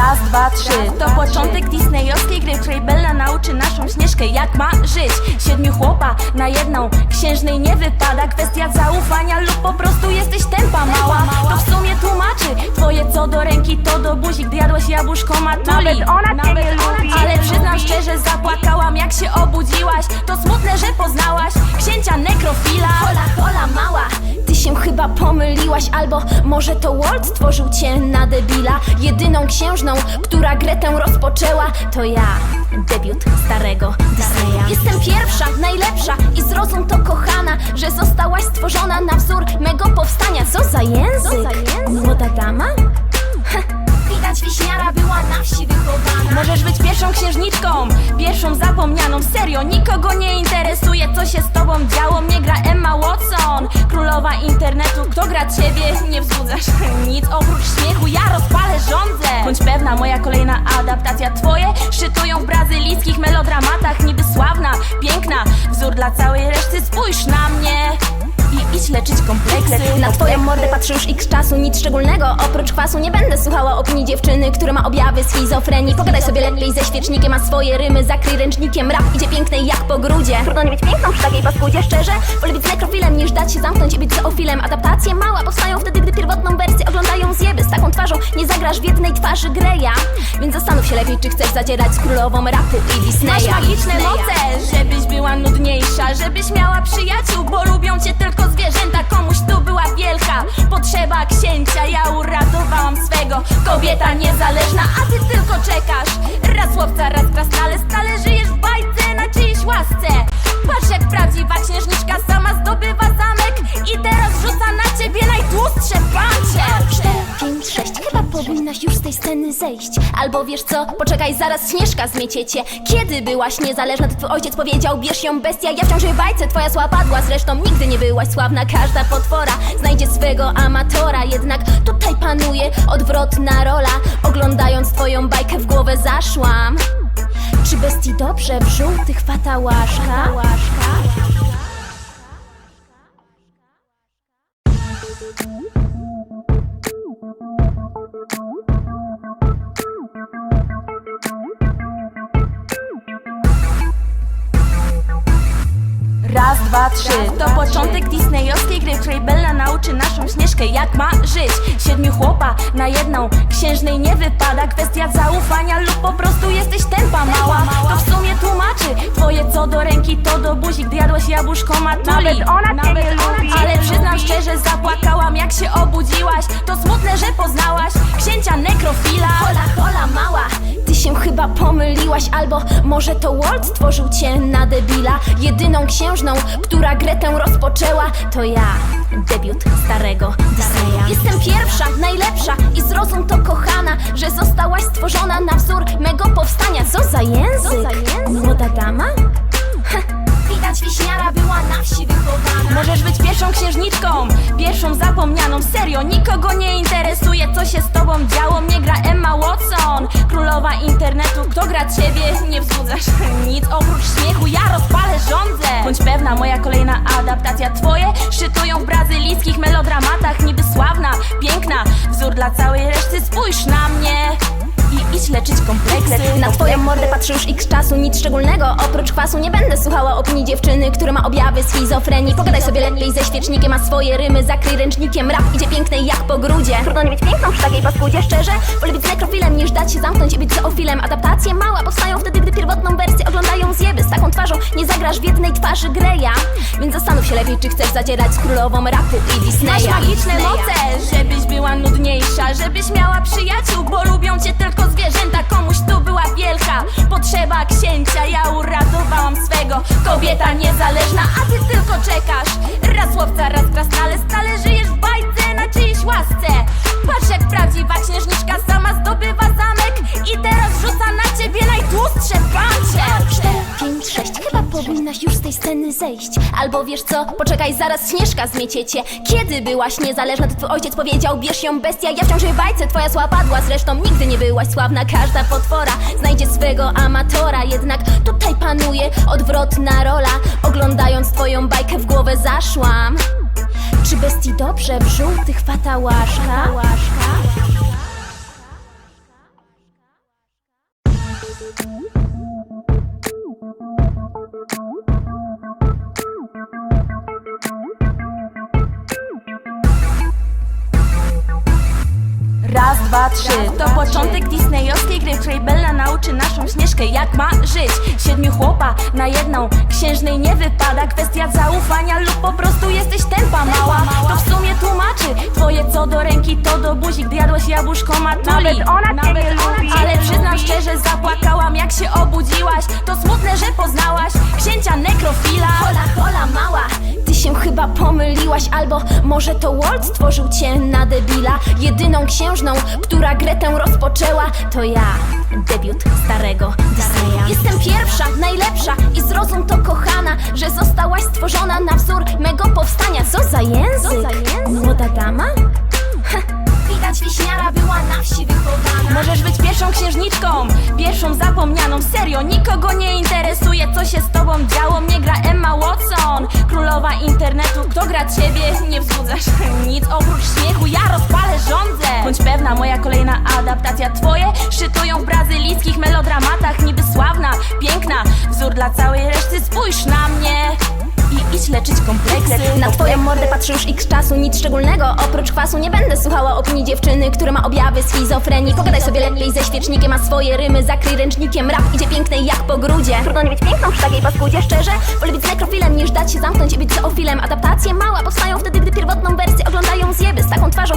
Raz, dwa, trzy. To początek disneyowskiej gry, w której Bella nauczy naszą Śnieżkę jak ma żyć. Siedmiu chłopa na jedną księżnej nie wypada. Kwestia zaufania lub po prostu jesteś tempa mała. To w sumie tłumaczy Twoje co do ręki to do buzi. Gdy jadłaś jabłuszko matuli Nawet ona cię nie lubi. Ale przyznam szczerze, zapłakałam jak się obudziłaś. To smutne, że poznałaś księcia nekrofila. Hola, hola mała się chyba pomyliłaś Albo może to Walt stworzył cię na debila. Jedyną księżną, która grę tę rozpoczęła To ja, debiut starego Disneya. Jestem pierwsza, najlepsza i zrozum to kochana Że zostałaś stworzona na wzór mego powstania. Co za język? Młoda dama? Widać wiśniara była na wsi Możesz być pierwszą księżniczką, pierwszą zapomnianą. Serio, nikogo nie interesuje co się z tobą działo. Mnie gra Emma Watson, królowa internetu. Kto gra ciebie? Nie wzbudzasz nic oprócz śmiechu. Ja rozpalę rządzę. Bądź pewna, moja kolejna adaptacja. Twoje szytują w brazylijskich melodramatach. Niby sławna, piękna, wzór dla całej reszty. Spójrz na mnie leczyć kompleksy. Na twoją mordę patrzę już x czasu, nic szczególnego. Oprócz kwasu nie będę słuchała opinii dziewczyny Która ma objawy schizofrenii. Pogadaj sobie lepiej ze świecznikiem, a swoje rymy zakryj ręcznikiem. Rap idzie pięknej jak po grudzie. Trudno nie być piękną przy takiej paskudzie Szczerze, wolę być nekrofilem niż dać się zamknąć i być zoofilem. Adaptacje małe powstają wtedy, gdy pierwotną wersję oglądają zjeby. Z taką twarzą nie zagrasz w jednej twarzy Greya. Więc zastanów się lepiej, czy chcesz zadzierać z królową rapu i Disneya. Masz magiczne moce, żebyś była nudniejsza Żebyś kobieta niezależna A ty tylko czekasz, raz łowca, raz sceny zejść. Albo wiesz co, poczekaj, zaraz Śnieżka zmiecie cię Kiedy byłaś niezależna, to twój ojciec powiedział Bierz ją bestia, ja wciąż w bajce, twoja sła padła. Zresztą nigdy nie byłaś sławna, każda potwora Znajdzie swego amatora, jednak tutaj panuje odwrotna rola. Oglądając twoją bajkę w głowę zaszłam. Czy bestii dobrze w żółtych fatałaszkach? To początek disneyowskiej gry, w której Bella nauczy naszą Śnieżkę jak ma żyć. Siedmiu chłopa na jedną księżnej nie wypada. Kwestia zaufania lub po prostu jesteś tempa mała. To w sumie tłumaczy Twoje co do ręki to do buzi. Gdy jadłaś jabłuszko matuli. Nawet ona cię nie lubi. Przyznam szczerze, zapłakałam jak się obudziłaś. To smutne, że poznałaś księcia nekrofila. Hola, hola mała Ty się chyba pomyliłaś. Albo może to Walt stworzył cię na debila. Jedyną księżną, która grę tę rozpoczęła To ja, debiut starego Disneya. Jestem pierwsza, najlepsza i zrozum to kochana Że zostałaś stworzona na wzór mego powstania. Co za język? Księżniczką, pierwszą zapomnianą Serio, nikogo nie interesuje co się z tobą działo. Mnie gra Emma Watson, królowa internetu. Kto gra ciebie? Nie wzbudzasz nic oprócz śmiechu. Ja rozpalę rządzę. Bądź pewna, moja kolejna adaptacja. Twoje szytują w brazylijskich melodramatach. Niby sławna, piękna, wzór dla całej reszty. Spójrz twoją mordę patrzę już x czasu, nic szczególnego. Oprócz kwasu nie będę słuchała opinii dziewczyny Która ma objawy schizofrenii. Pogadaj sobie lepiej ze świecznikiem, a swoje rymy zakryj ręcznikiem. Rap idzie pięknej jak po grudzie. Trudno nie być piękną przy takiej paskudzie Szczerze, wolę być nekrofilem niż dać się zamknąć i być zoofilem. Adaptacje małe powstają wtedy, gdy pierwotną wersję oglądają zjeby. Z taką twarzą nie zagrasz w jednej twarzy Greya. Więc zastanów się lepiej, czy chcesz zadzierać z królową rapu i Disneya. Masz magiczne moce, żebyś była nudniejsza Żebyś miała przyjaciół, bo lubią cię tylko zwierzęta. Komuś tu była wielka. Potrzeba księcia Ja uratowałam swego, kobieta niezależna A ty tylko powinnaś już z tej sceny zejść. Albo wiesz co, poczekaj, zaraz Śnieżka zmiecie cię. Kiedy byłaś niezależna, to twój ojciec powiedział Bierz ją bestia, ja wciąż w bajce, twoja sła padła. Zresztą nigdy nie byłaś sławna, każda potwora Znajdzie swego amatora, jednak tutaj panuje odwrotna rola. Oglądając twoją bajkę w głowę zaszłam. Czy bestii dobrze w żółtych fatałaszkach? Raz, dwa, trzy. To początek disneyowskiej gry, w której Bella nauczy naszą Śnieżkę jak ma żyć. Siedmiu chłopa na jedną księżnej nie wypada. Kwestia zaufania lub po prostu jesteś tempa mała. To w sumie tłumaczy jabłuszko matuli. Nawet ona cię nie lubi. Ale przyznam szczerze, zapłakałam jak się obudziłaś. To smutne, że poznałaś księcia nekrofila. Hola, hola mała. Ty się chyba pomyliłaś Albo może to Walt stworzył cię na debila. Jedyną księżną, która grę tę rozpoczęła To ja, debiut starego Disneya. Jestem pierwsza, najlepsza i zrozum to kochana Że zostałaś stworzona na wzór mego powstania. Co za język? Młoda dama? Wiśniara była na wsi wychowana. Możesz być pierwszą księżniczką, pierwszą zapomnianą. Serio, nikogo nie interesuje co się z tobą działo. Mnie gra Emma Watson, królowa internetu. Kto gra ciebie? Nie wzbudzasz nic oprócz śmiechu. Ja rozpalę rządzę. Bądź pewna, moja kolejna adaptacja. Twoje szytują w brazylijskich melodramatach. Niby sławna, piękna, wzór dla całej reszty. Spójrz na mnie idź leczyć kompleksy. Na twoją mordę patrzę już x czasu Nic szczególnego, oprócz kwasu Nie będę słuchała opinii dziewczyny Która ma objawy schizofrenii. Pogadaj sobie lepiej ze świecznikiem A swoje rymy zakryj ręcznikiem. Rap idzie piękny jak po grudzie. Trudno nie być piękną przy takiej paskudzie Szczerze, wolę być nekrofilem Niż dać się zamknąć i być zoofilem. Adaptacje małe powstają wtedy, gdy pierwotną wersję Oglądają zjeby z taką twarzą